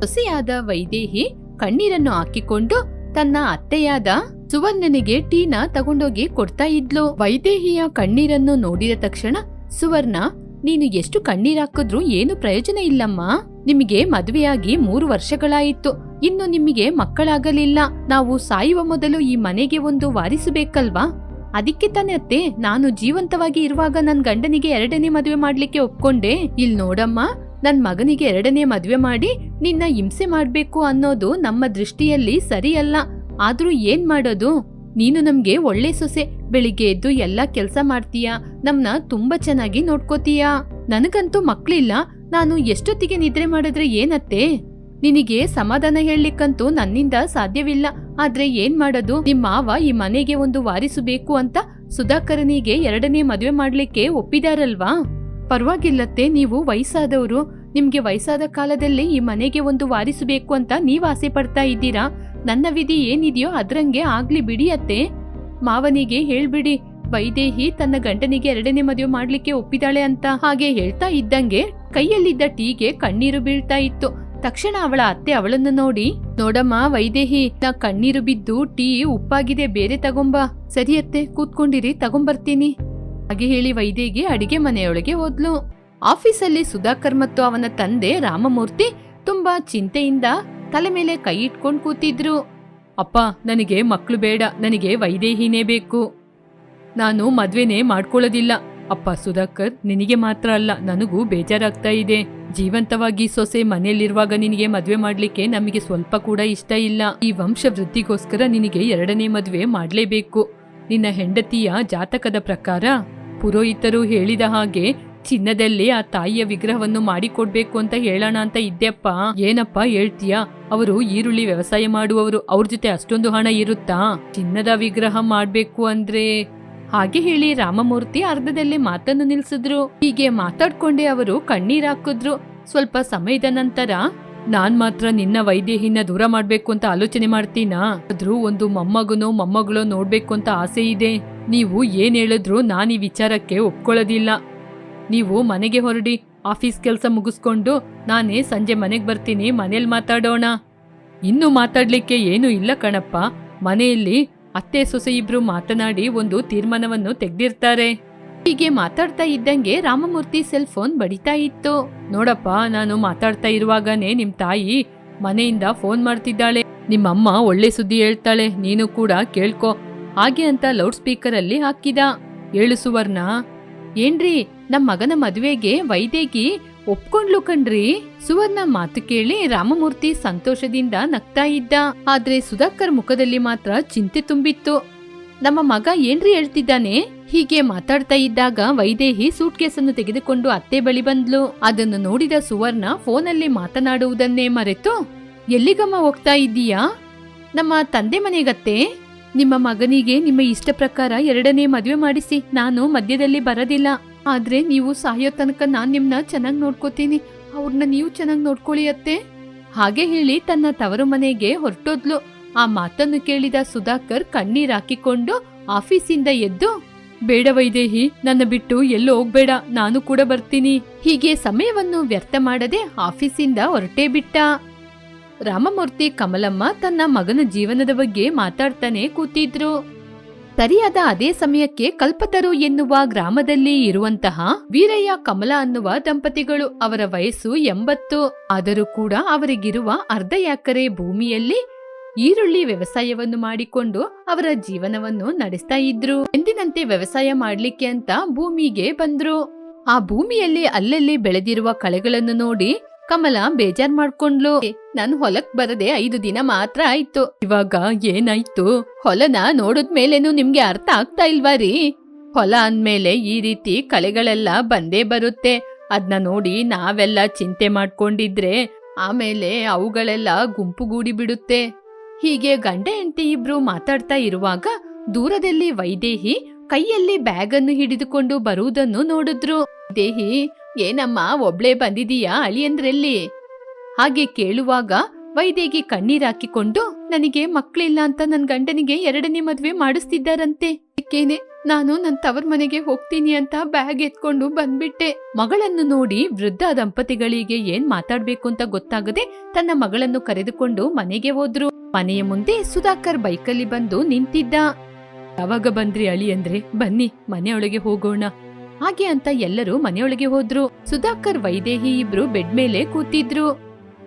ಸೊಸೆಯಾದ ವೈದೇಹಿ ಕಣ್ಣೀರನ್ನು ಹಾಕಿಕೊಂಡು ತನ್ನ ಅತ್ತೆಯಾದ ಸುವರ್ಣನಿಗೆ ಟೀನ ತಗೊಂಡೋಗಿ ಕೊಡ್ತಾ ಇದ್ಲು. ವೈದೇಹಿಯ ಕಣ್ಣೀರನ್ನು ನೋಡಿದ ತಕ್ಷಣ, ಸುವರ್ಣ, ನೀನು ಎಷ್ಟು ಕಣ್ಣೀರಾಕಿದ್ರೂ ಏನು ಪ್ರಯೋಜನ ಇಲ್ಲಮ್ಮ. ನಿಮಗೆ ಮದುವೆಯಾಗಿ ಮೂರು ವರ್ಷಗಳಾಯಿತು. ಇನ್ನು ನಿಮಗೆ ಮಕ್ಕಳಾಗಲಿಲ್ಲ. ನಾವು ಸಾಯುವ ಮೊದಲು ಈ ಮನೆಗೆ ಒಂದು ವಾರಿಸಬೇಕಲ್ವಾ? ಅದಕ್ಕೆ ತಾನೇ ಅತ್ತೆ, ನಾನು ಜೀವಂತವಾಗಿ ಇರುವಾಗ ನನ್ ಗಂಡನಿಗೆ ಎರಡನೇ ಮದುವೆ ಮಾಡ್ಲಿಕ್ಕೆ ಒಪ್ಕೊಂಡೆ. ಇಲ್ ನೋಡಮ್ಮ ನನ್ ಮಗನಿಗೆ ಎರಡನೇ ಮದ್ವೆ ಮಾಡಿ ನಿನ್ನ ಹಿಂಸೆ ಮಾಡ್ಬೇಕು ಅನ್ನೋದು ನಮ್ಮ ದೃಷ್ಟಿಯಲ್ಲಿ ಸರಿಯಲ್ಲ. ಆದ್ರೂ ಏನ್ ಮಾಡೋದು? ನೀನು ನಮ್ಗೆ ಒಳ್ಳೆ ಸೊಸೆ, ಬೆಳಿಗ್ಗೆ ಎದ್ದು ಎಲ್ಲ ಕೆಲ್ಸ ಮಾಡ್ತೀಯಾ? ನಮ್ನ ತುಂಬಾ ಚೆನ್ನಾಗಿ ನೋಡ್ಕೋತೀಯಾ? ನನಗಂತೂ ಮಕ್ಳಿಲ್ಲ. ನಾನು ಎಷ್ಟೊತ್ತಿಗೆ ನಿದ್ರೆ ಮಾಡಿದ್ರೆ ಏನತ್ತೆ? ನಿನಗೆ ಸಮಾಧಾನ ಹೇಳಲಿಕ್ಕಂತೂ ನನ್ನಿಂದ ಸಾಧ್ಯವಿಲ್ಲ. ಆದ್ರೆ ಏನ್ ಮಾಡೋದು? ನಿಮ್ಮ ಮಾವ ಈ ಮನೆಗೆ ಒಂದು ವಾರಿಸಬೇಕು ಅಂತ ಸುಧಾಕರನಿಗೆ ಎರಡನೇ ಮದುವೆ ಮಾಡ್ಲಿಕ್ಕೆ ಒಪ್ಪಿದಾರಲ್ವಾ? ಪರವಾಗಿಲ್ಲತ್ತೆ, ನೀವು ವಯಸ್ಸಾದವರು. ನಿಮ್ಗೆ ವಯಸ್ಸಾದ ಕಾಲದಲ್ಲಿ ಈ ಮನೆಗೆ ಒಂದು ವಾರಿಸಬೇಕು ಅಂತ ನೀವ್ ಆಸೆ ಪಡ್ತಾ ಇದ್ದೀರಾ? ನನ್ನ ವಿಧಿ ಏನಿದೆಯೋ ಅದ್ರಂಗೆ ಆಗ್ಲಿ ಬಿಡಿ ಅತ್ತೆ. ಮಾವನಿಗೆ ಹೇಳ್ಬಿಡಿ, ವೈದೇಹಿ ತನ್ನ ಗಂಡನಿಗೆ ಎರಡನೇ ಮದುವೆ ಮಾಡ್ಲಿಕ್ಕೆ ಒಪ್ಪಿದಾಳೆ ಅಂತ ಹಾಗೆ ಹೇಳ್ತಾ ಇದ್ದಂಗೆ ಕೈಯಲ್ಲಿದ್ದ ಟೀಗೆ ಕಣ್ಣೀರು ಬೀಳ್ತಾ ಇತ್ತು. ತಕ್ಷಣ ಅವಳ ಅತ್ತೆ ಅವಳನ್ನು ನೋಡಿ, ನೋಡಮ್ಮ ವೈದೇಹಿ, ನಾ ಕಣ್ಣೀರು ಬಿದ್ದು ಟೀ ಉಪ್ಪಾಗಿದೆ, ಬೇರೆ ತಗೊಂಬಾ. ಸರಿಯತ್ತೆ ಕೂತ್ಕೊಂಡಿರಿ, ತಗೊಂಬರ್ತೀನಿ. ಹಾಗೆ ಹೇಳಿ ವೈದೇಹಿ ಅಡಿಗೆ ಮನೆಯೊಳಗೆ ಹೋದ್ಲು. ಆಫೀಸಲ್ಲಿ ಸುಧಾಕರ್ ಮತ್ತು ಅವನ ತಂದೆ ರಾಮಮೂರ್ತಿ ತುಂಬಾ ಚಿಂತೆಯಿಂದ ತಲೆ ಮೇಲೆ ಕೈ ಇಟ್ಕೊಂಡು ಕೂತಿದ್ರು. ಅಪ್ಪ, ನನಗೆ ಮಕ್ಕಳು ಬೇಡ, ನನಗೆ ವೈದೇಹಿನೇ ಬೇಕು. ನಾನು ಮದ್ವೆನೇ ಮಾಡ್ಕೊಳ್ಳೋದಿಲ್ಲ. ಅಪ್ಪ ಸುಧಾಕರ್, ನಿನಗೆ ಮಾತ್ರ ಅಲ್ಲ, ನನಗೂ ಬೇಜಾರಾಗ್ತಾ ಇದೆ. ಜೀವಂತವಾಗಿ ಸೊಸೆ ಮನೆಯಲ್ಲಿರುವಾಗ ನಿನಗೆ ಮದ್ವೆ ಮಾಡ್ಲಿಕ್ಕೆ ನಮಗೆ ಸ್ವಲ್ಪ ಕೂಡ ಇಷ್ಟ ಇಲ್ಲ. ಈ ವಂಶ ವೃದ್ಧಿಗೋಸ್ಕರ ನಿನಗೆ ಎರಡನೇ ಮದ್ವೆ ಮಾಡಲೇಬೇಕು. ನಿನ್ನ ಹೆಂಡತಿಯ ಜಾತಕದ ಪ್ರಕಾರ ಪುರೋಹಿತರು ಹೇಳಿದ ಹಾಗೆ ಚಿನ್ನದಲ್ಲಿ ಆ ತಾಯಿಯ ವಿಗ್ರಹವನ್ನು ಮಾಡಿಕೊಡ್ಬೇಕು ಅಂತ ಹೇಳೋಣ ಅಂತ ಇದ್ದೆಪ್ಪ ಏನಪ್ಪ ಹೇಳ್ತೀಯಾ? ಅವರು ಈರುಳ್ಳಿ ವ್ಯವಸಾಯ ಮಾಡುವವರು, ಅವ್ರ ಜೊತೆ ಅಷ್ಟೊಂದು ಹಣ ಇರುತ್ತಾ? ಚಿನ್ನದ ವಿಗ್ರಹ ಮಾಡ್ಬೇಕು ಅಂದ್ರೆ? ಹಾಗೆ ಹೇಳಿ ರಾಮಮೂರ್ತಿ ಅರ್ಧದಲ್ಲಿ ಮಾತನ್ನು ನಿಲ್ಸಿದ್ರು. ಹೀಗೆ ಮಾತಾಡ್ಕೊಂಡೆ ಅವರು ಕಣ್ಣೀರ್ ಹಾಕಿದ್ರು. ಸ್ವಲ್ಪ ಸಮಯದ ನಂತರ ನಾನ್ ಮಾತ್ರ ನಿನ್ನ ವೈದೇಹಿನ ದೂರ ಮಾಡ್ಬೇಕು ಅಂತ ಆಲೋಚನೆ ಮಾಡ್ತೀನಾ? ಆದ್ರೂ ಒಂದು ಮೊಮ್ಮಗನೋ ಮೊಮ್ಮಗಳೋ ನೋಡ್ಬೇಕು ಅಂತ ಆಸೆ ಇದೆ. ನೀವು ಏನ್ ಹೇಳಿದ್ರು ನಾನು ಈ ವಿಚಾರಕ್ಕೆ ಒಪ್ಕೊಳ್ಳೋದಿಲ್ಲ. ನೀವು ಮನೆಗೆ ಹೊರಡಿ, ಆಫೀಸ್ ಕೆಲಸ ಮುಗಿಸ್ಕೊಂಡು ನಾನೇ ಸಂಜೆ ಮನೆಗೆ ಬರ್ತೀನಿ, ಮನೇಲಿ ಮಾತಾಡೋಣ. ಇನ್ನು ಮಾತಾಡ್ಲಿಕ್ಕೆ ಏನೂ ಇಲ್ಲ ಕಣಪ್ಪ. ಮನೆಯಲ್ಲಿ ಅತ್ತೆ ಸೊಸೆ ಇಬ್ರು ಮಾತನಾಡಿ ಒಂದು ತೀರ್ಮಾನವನ್ನು ತೆಗ್ದಿರ್ತಾರೆ. ಹೀಗೆ ಮಾತಾಡ್ತಾ ಇದ್ದಂಗೆ ರಾಮಮೂರ್ತಿ ಸೆಲ್ ಫೋನ್ ಬಡಿತಾ ಇತ್ತು. ನೋಡಪ್ಪ, ನಾನು ಮಾತಾಡ್ತಾ ಇರುವಾಗನೇ ನಿಮ್ ತಾಯಿ ಮನೆಯಿಂದ ಫೋನ್ ಮಾಡ್ತಿದ್ದಾಳೆ. ನಿಮ್ಮಮ್ಮ ಒಳ್ಳೆ ಸುದ್ದಿ ಹೇಳ್ತಾಳೆ, ನೀನು ಕೂಡ ಕೇಳ್ಕೊ. ಹಾಗೆ ಅಂತ ಲೌಡ್ ಸ್ಪೀಕರ್ ಅಲ್ಲಿ ಹಾಕಿದ. ಏಳು ಸುವರ್ಣ, ಏನ್ರಿ, ನಮ್ ಮಗನ ಮದುವೆಗೆ ವೈದೇಗಿ ಒಪ್ಕೊಂಡ್ಲು ಕಣ್ರಿ? ಸುವರ್ಣ ಮಾತು ಕೇಳಿ ರಾಮಮೂರ್ತಿ ಸಂತೋಷದಿಂದ ನಗ್ತಾ ಇದ್ದ. ಆದ್ರೆ ಸುಧಾಕರ್ ಮುಖದಲ್ಲಿ ಮಾತ್ರ ಚಿಂತೆ ತುಂಬಿತ್ತು. ನಮ್ಮ ಮಗ ಏನ್ರಿ ಹೇಳ್ತಿದ್ದಾನೆ? ಹೀಗೆ ಮಾತಾಡ್ತಾ ಇದ್ದಾಗ ವೈದೇಹಿ ಸೂಟ್ ಅನ್ನು ತೆಗೆದುಕೊಂಡು ಅತ್ತೆ ಬಳಿ ಬಂದ್ಲು. ಅದನ್ನು ನೋಡಿದ ಸುವರ್ಣ ಫೋನಲ್ಲಿ ಮಾತನಾಡುವುದನ್ನೇ ಮರೆತು, ಎಲ್ಲಿಗಮ್ಮ ಹೋಗ್ತಾ ಇದ್ದೀಯಾ? ನಮ್ಮ ತಂದೆ ಮನೆಗತ್ತೆ. ನಿಮ್ಮ ಮಗನಿಗೆ ನಿಮ್ಮ ಇಷ್ಟ ಪ್ರಕಾರ ಎರಡನೇ ಮದುವೆ ಮಾಡಿಸಿ. ನಾನು ಮಧ್ಯದಲ್ಲಿ ಬರೋದಿಲ್ಲ. ಆದ್ರೆ ನೀವು ಸಾಯೋ ತನಕ ನಾನ್ ನಿಮ್ನ ಚೆನ್ನಾಗಿ ನೋಡ್ಕೋತೀನಿ. ಅವ್ರನ್ನ ನೀವು ಚೆನ್ನಾಗಿ ನೋಡ್ಕೊಳ್ಳಿ ಅತ್ತೆ. ಹಾಗೆ ಹೇಳಿ ತನ್ನ ತವರು ಮನೆಗೆ ಹೊರಟೋದ್ಲು. ಆ ಮಾತನ್ನು ಕೇಳಿದ ಸುಧಾಕರ್ ಕಣ್ಣೀರ್ ಹಾಕಿಕೊಂಡು ಆಫೀಸಿಂದ ಎದ್ದು ಬೇಡ ವೈದೇಹಿ, ನನ್ನ ಬಿಟ್ಟು ಎಲ್ಲೂ ಹೋಗ್ಬೇಡ. ನಾನು ಕೂಡ ಬರ್ತೀನಿ. ಹೀಗೆ ಸಮಯವನ್ನು ವ್ಯರ್ಥ ಮಾಡದೆ ಆಫೀಸಿಂದ ಹೊರಟೇ ಬಿಟ್ಟ. ರಾಮಮೂರ್ತಿ ಕಮಲಮ್ಮ ತನ್ನ ಮಗನ ಜೀವನದ ಬಗ್ಗೆ ಮಾತಾಡ್ತಾನೆ ಕೂತಿದ್ರು. ಸರಿಯಾದ ಅದೇ ಸಮಯಕ್ಕೆ ಕಲ್ಪತರು ಎನ್ನುವ ಗ್ರಾಮದಲ್ಲಿ ಇರುವಂತಹ ವೀರಯ್ಯ, ಕಮಲ ಅನ್ನುವ ದಂಪತಿಗಳು ಅವರ ವಯಸ್ಸು ಎಂಬತ್ತು. ಆದರೂ ಕೂಡ ಅವರಿಗಿರುವ ಅರ್ಧ ಎಕರೆ ಭೂಮಿಯಲ್ಲಿ ಈರುಳ್ಳಿ ವ್ಯವಸಾಯವನ್ನು ಮಾಡಿಕೊಂಡು ಅವರ ಜೀವನವನ್ನು ನಡೆಸ್ತಾ ಇದ್ರು. ಎಂದಿನಂತೆ ವ್ಯವಸಾಯ ಮಾಡ್ಲಿಕ್ಕೆ ಅಂತ ಭೂಮಿಗೆ ಬಂದ್ರು. ಆ ಭೂಮಿಯಲ್ಲಿ ಅಲ್ಲಲ್ಲಿ ಬೆಳೆದಿರುವ ಕಳೆಗಳನ್ನು ನೋಡಿ ಕಮಲ ಬೇಜಾರ್ ಮಾಡ್ಕೊಂಡ್ಲು. ನನ್ ಹೊಲಕ್ ಬರದೆ ಐದು ದಿನ ಮಾತ್ರ ಆಯ್ತು. ಇವಾಗ ಏನಾಯ್ತು? ಹೊಲನ ನೋಡಿದ್ಮೇಲೇನು ನಿಮ್ಗೆ ಅರ್ಥ ಆಗ್ತಾ ಇಲ್ವಾ ರೀ? ಹೊಲ ಅಂದ್ಮೇಲೆ ಈ ರೀತಿ ಕಳೆಗಳೆಲ್ಲ ಬಂದೇ ಬರುತ್ತೆ. ಅದ್ನ ನೋಡಿ ನಾವೆಲ್ಲ ಚಿಂತೆ ಮಾಡ್ಕೊಂಡಿದ್ರೆ ಆಮೇಲೆ ಅವುಗಳೆಲ್ಲ ಗುಂಪುಗೂಡಿ ಬಿಡುತ್ತೆ. ಹೀಗೆ ಗಂಡ ಹೆಂಡತಿ ಇಬ್ರು ಮಾತಾಡ್ತಾ ಇರುವಾಗ ದೂರದಲ್ಲಿ ವೈದೇಹಿ ಕೈಯಲ್ಲಿ ಬ್ಯಾಗ್ ಅನ್ನು ಹಿಡಿದುಕೊಂಡು ಬರುವುದನ್ನು ನೋಡಿದ್ರು. ದೇಹಿ ಏನಮ್ಮ, ಒಬ್ಳೆ ಬಂದಿದೀಯಾ ಅಳಿಯಂದ್ರೆಲ್ಲಿ? ಹಾಗೆ ಕೇಳುವಾಗ ವೈದೇಹಿ ಕಣ್ಣೀರಾಕಿಕೊಂಡು ನನಗೆ ಮಕ್ಕಳಿಲ್ಲ ಅಂತ ನನ್ನ ಗಂಡನಿಗೆ ಎರಡನೇ ಮದುವೆ ಮಾಡಿಸ್ತಿದ್ದಾರಂತೆ. ಅದಕ್ಕೇನೆ ನಾನು ನನ್ನ ತವರ್ ಮನೆಗೆ ಹೋಗ್ತೀನಿ ಅಂತ ಬ್ಯಾಗ್ ಎತ್ಕೊಂಡು ಬಂದ್ಬಿಟ್ಟೆ. ಮಗಳನ್ನು ನೋಡಿ ವೃದ್ಧ ದಂಪತಿಗಳಿಗೆ ಏನ್ ಮಾತಾಡ್ಬೇಕು ಅಂತ ಗೊತ್ತಾಗದೆ ತನ್ನ ಮಗಳನ್ನು ಕರೆದುಕೊಂಡು ಮನೆಗೆ ಹೋದ್ರು. ಮನೆಯ ಮುಂದೆ ಸುಧಾಕರ್ ಬೈಕಲ್ಲಿ ಬಂದು ನಿಂತಿದ್ದ. ಯಾವಾಗ ಬಂದ್ರಿ ಅಳಿ ಅಂದ್ರೆ? ಬನ್ನಿ, ಮನೆಯೊಳಗೆ ಹೋಗೋಣ. ಹಾಗೆ ಅಂತ ಎಲ್ಲರೂ ಮನೆಯೊಳಗೆ ಹೋದ್ರು. ಸುಧಾಕರ್ ವೈದೇಹಿ ಇಬ್ರು ಬೆಡ್ ಮೇಲೆ ಕೂತಿದ್ರು.